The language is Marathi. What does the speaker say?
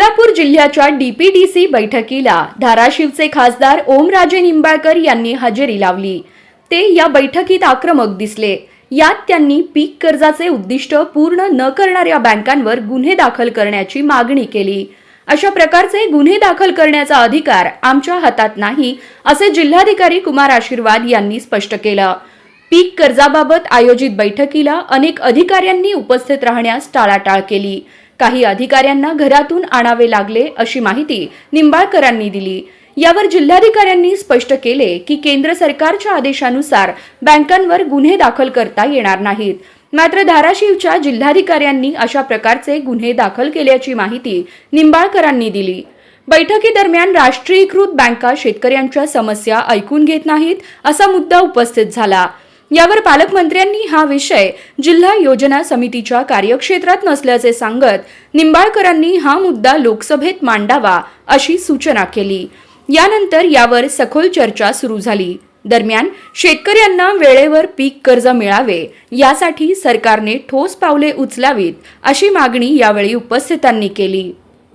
सोलापूर जिल्ह्याच्या डीपीडीसी बैठकीला धाराशिवचे खासदार ओमराजे निंबाळकर यांनी हजेरी लावली. ते या बैठकीत आक्रमक दिसले. यात त्यांनी पीक कर्जाचे उद्दिष्ट पूर्ण न करणाऱ्या बँकांवर गुन्हे दाखल करण्याची मागणी केली. अशा प्रकारचे गुन्हे दाखल करण्याचा अधिकार आमच्या हातात नाही असे जिल्हाधिकारी कुमार आशीर्वाद यांनी स्पष्ट केलं. पीक कर्जाबाबत आयोजित बैठकीला अनेक अधिकाऱ्यांनी उपस्थित राहण्यास टाळाटाळ केली. काही अधिकाऱ्यांना घरातून आणावे लागले अशी माहिती निंबाळकरांनी दिली. यावर जिल्हाधिकाऱ्यांनी स्पष्ट केले की केंद्र सरकारच्या आदेशानुसार बँकांवर गुन्हे दाखल करता येणार नाहीत. मात्र धाराशिवच्या जिल्हाधिकाऱ्यांनी अशा प्रकारचे गुन्हे दाखल केल्याची माहिती निंबाळकरांनी दिली. बैठकीदरम्यान राष्ट्रीयीकृत बँका शेतकऱ्यांच्या समस्या ऐकून घेत नाहीत असा मुद्दा उपस्थित झाला. यावर पालकमंत्र्यांनी हा विषय जिल्हा योजना समितीच्या कार्यक्षेत्रात नसल्याचे सांगत निंबाळकरांनी हा मुद्दा लोकसभेत मांडावा अशी सूचना केली. यानंतर यावर सखोल चर्चा सुरू झाली. दरम्यान शेतकऱ्यांना वेळेवर पीक कर्ज मिळावे यासाठी सरकारने ठोस पावले उचलावीत अशी मागणी यावेळी उपस्थितांनी केली.